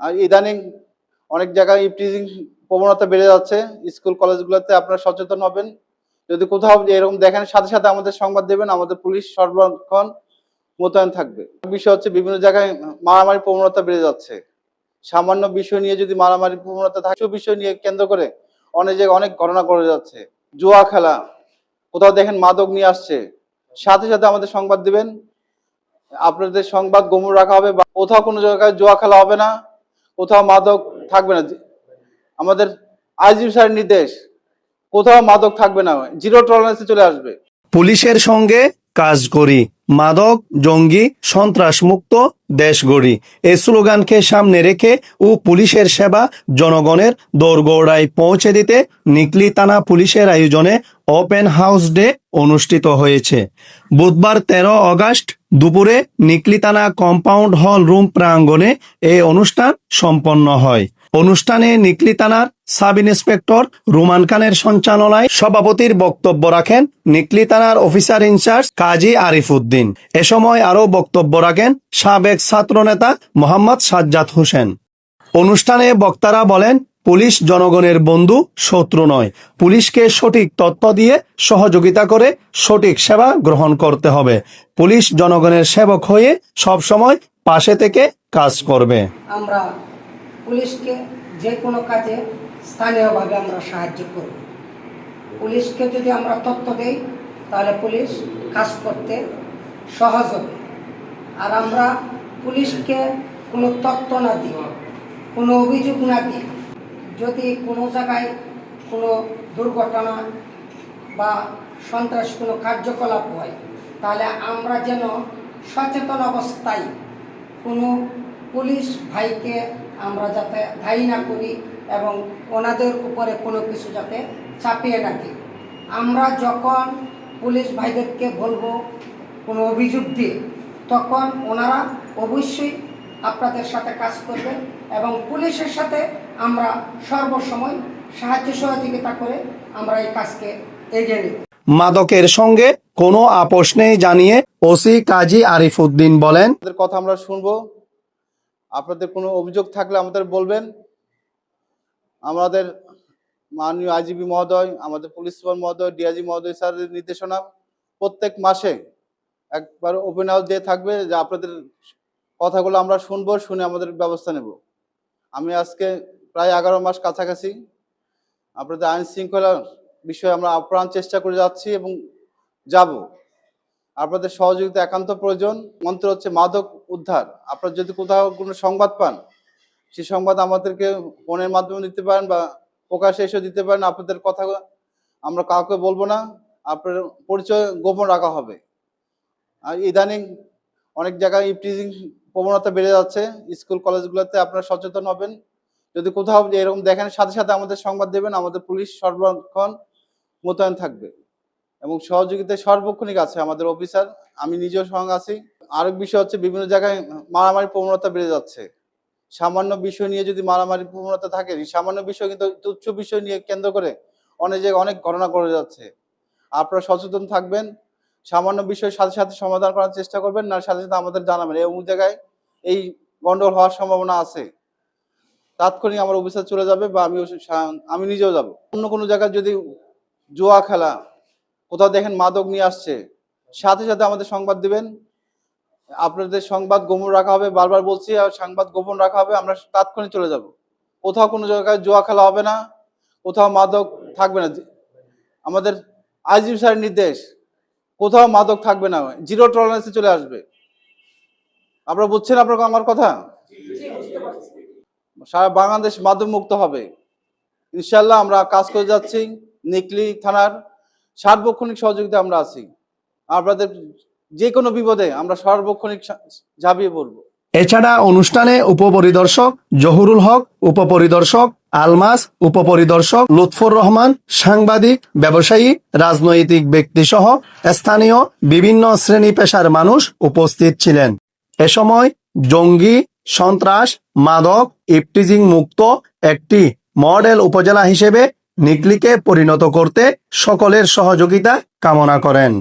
আর ইদানিং অনেক জায়গায় ইপটিজিং প্রবণতা বেড়ে যাচ্ছে। স্কুল, কলেজগুলোতে আপনারা সচেতন হবেন। যদি কোথাও এরকম দেখেন, সাথে সাথে আমাদের সংবাদ দেবেন, আমাদের পুলিশ সর্বক্ষণ মোতায়েন থাকবে। বিষয় হচ্ছে বিভিন্ন জায়গায় মারামারি প্রবণতা বেড়ে যাচ্ছে। সামান্য বিষয় নিয়ে যদি মারামারি প্রবণতা থাকে বিষয় নিয়ে কেন্দ্র করে অনেক জায়গায় অনেক ঘটনা করে যাচ্ছে। জুয়া খেলা, কোথাও দেখেন মাদক নিয়ে আসছে। সাথে সাথে আমাদের সংবাদ দিবেন। আপনাদের সংবাদ গোমর রাখা হবে বা কোথাও কোনো জায়গায় জুয়া খেলা হবে না। কোথাও মাদক থাকবে না। আমাদের আইজিপি স্যারের নির্দেশ, কোথাও মাদক থাকবে না। জিরো টলারেন্সে চলে আসবে। পুলিশের সঙ্গে কাজ করি। মাদক, জঙ্গি সন্ত্রাস মুক্ত দেশ গড়ি। এই স্লোগানকে সামনে রেখে ও পুলিশের সেবা জনগণের দোরগোড়ায় পৌঁছে দিতে নিকলি থানা পুলিশের আয়োজনে ওপেন হাউস ডে অনুষ্ঠিত হয়েছে। বুধবার তেরো অগাস্ট দুপুরে নিকলি থানা কম্পাউন্ড হল রুম প্রাঙ্গণে এই অনুষ্ঠান সম্পন্ন হয়। অনুষ্ঠানে নিকলি থানার সাব ইন্সপেক্টর রুমান খানের সঞ্চালনায় সভাপতির বক্তব্য রাখেন নিকলি থানার officer in charge Kazi Arif Uddin এ সময় আরও বক্তব্য রাখেন সাবেক ছাত্রনেতা মোহাম্মদ সাজ্জাদ হোসেন। অনুষ্ঠানে বক্তারা বলেন, পুলিশ জনগণের বন্ধু, শত্রু নয়। পুলিশকে সঠিক তথ্য দিয়ে সহযোগিতা করে সঠিক সেবা গ্রহণ করতে হবে। পুলিশ জনগণের সেবক হয়ে সবসময় পাশে থেকে কাজ করবে। আমরা পুলিশকে যে কোনো কাজে স্থানীয়ভাবে আমরা সাহায্য করব। পুলিশকে যদি আমরা তথ্য দেই, তাহলে পুলিশ কাজ করতে সহজ হবে। আর আমরা পুলিশকে কোনো তথ্য না দিই কোনো অভিযোগ না দিই যদি কোনো জায়গায় কোনো দুর্ঘটনা বা সন্ত্রাস কোনো কার্যকলাপ হয়, তাহলে আমরা যেন সচেতন অবস্থায় কোনো পুলিশ ভাইকে আমরা যাতে দায়ী না করি এবং ওনাদের উপরে কোনো কিছু যাতে চাপিয়ে না দিই। আমরা যখন পুলিশ ভাইদেরকে বলব কোনো অভিযোগ দিয়ে তখন ওনারা অবশ্যই আপনাদের সাথে কাজ করবে এবং পুলিশের সাথে আমরা সর্বসময় সাহায্য সহযোগিতা করে আমরা এই কাজকে এগিয়ে নেব। মাদকের সঙ্গে কোনো আপোষ নেই জানিয়ে ওসি কাজী আরিফ উদ্দিন বলেন আপনাদের কথা আমরা শুনব। আপনাদের কোনো অভিযোগ থাকলে আমাদের বলবেন। আমাদের মাননীয় আইজিবি মহোদয়, আমাদের পুলিশ সুপার মহোদয়, ডিআইজি মহোদয় স্যারের নির্দেশনা প্রত্যেক মাসে একবার ওপেন হাউস দিয়ে থাকবে যে আপনাদের কথাগুলো আমরা শুনব, শুনে আমাদের ব্যবস্থা নেব। আমি আজকে প্রায় এগারো মাস কাছাকাছি আপনাদের আইন শৃঙ্খলার বিষয়ে আমরা আপ্রাণ চেষ্টা করে যাচ্ছি এবং যাব। আপনাদের সহযোগিতা একান্ত প্রয়োজন। মন্ত্র হচ্ছে মাদক উদ্ধার। আপনারা যদি কোথাও কোনো সংবাদ পান সেই সংবাদ আমাদেরকে ফোনের মাধ্যমে দিতে পারেন বা প্রকাশ্যে এসে দিতে পারেন। আপনাদের কথা আমরা কাউকে বলব না। আপনার পরিচয় গোপন রাখা হবে। আর ইদানিং অনেক জায়গায় ইপটিজিং প্রবণতা বেড়ে যাচ্ছে। স্কুল কলেজগুলোতে আপনারা সচেতন হবেন। যদি কোথাও এরকম দেখেন, সাথে সাথে আমাদের সংবাদ দেবেন। আমাদের পুলিশ সর্বক্ষণ মোতায়েন থাকবে। এবং সহযোগিতায় সর্বক্ষণিক আছে আমাদের অফিসার, আমি নিজেও সঙ্গে আছি। আরেক বিষয় হচ্ছে বিভিন্ন জায়গায় মারামারি প্রবণতা বেড়ে যাচ্ছে। সামান্য বিষয় নিয়ে যদি মারামারি প্রবণতা থাকে সামান্য বিষয় কিন্তু তুচ্ছ বিষয় নিয়ে কেন্দ্র করে অনেক জায়গায় অনেক ঘটনা করে যাচ্ছে। আপনারা সচেতন থাকবেন, সামান্য বিষয়ের সাথে সাথে সমাধান করার চেষ্টা করবেন, না সাথে সাথে আমাদের জানাবেন। এই অমুক জায়গায় এই গন্ডগোল হওয়ার সম্ভাবনা আছে। তাৎক্ষণিক আমার অফিসার চলে যাবে বা আমি আমি নিজেও যাব। অন্য কোনো জায়গায় যদি জুয়া খেলা কোথাও দেখেন মাদক নিয়ে আসছে। সাথে সাথে আমাদের সংবাদ দিবেন। আপনাদের সংবাদ গোপন রাখা হবে। বারবার বলছি সংবাদ গোপন রাখা হবে। আমরা তাৎক্ষণিক চলে যাব। কোথাও কোনো জায়গায় জুয়া খেলা হবে না। কোথাও মাদক থাকবে না। আমাদের আইজিপি স্যারের নির্দেশ, কোথাও মাদক থাকবে না। জিরো টলারেন্সে চলে আসবে। আপনারা বুঝছেন আপনার আমার কথা? সারা বাংলাদেশ মাদক মুক্ত হবে। ইনশাল্লাহ আমরা কাজ করে যাচ্ছি। নিকলি থানার সার্বক্ষণিক সহযোগিতা আমরা আছি। আপনাদের যে কোনো বিপদে আমরা সার্বক্ষণিক ঝাঁপিয়ে পড়ব। এছাড়া অনুষ্ঠানে উপপরিদর্শক জহুরুল হক, উপপরিদর্শক আলমাস, উপপরিদর্শক লুৎফর রহমান, সাংবাদিক, ব্যবসায়ী, রাজনৈতিক ব্যক্তি সহ স্থানীয় বিভিন্ন শ্রেণি পেশার মানুষ উপস্থিত ছিলেন। এ সময় জঙ্গি, সন্ত্রাস, মাদক, ইপটিজিং মুক্ত একটি মডেল উপজেলা হিসেবে নিকলিকে পরিণত করতে সকলের সহযোগিতা কামনা করেন।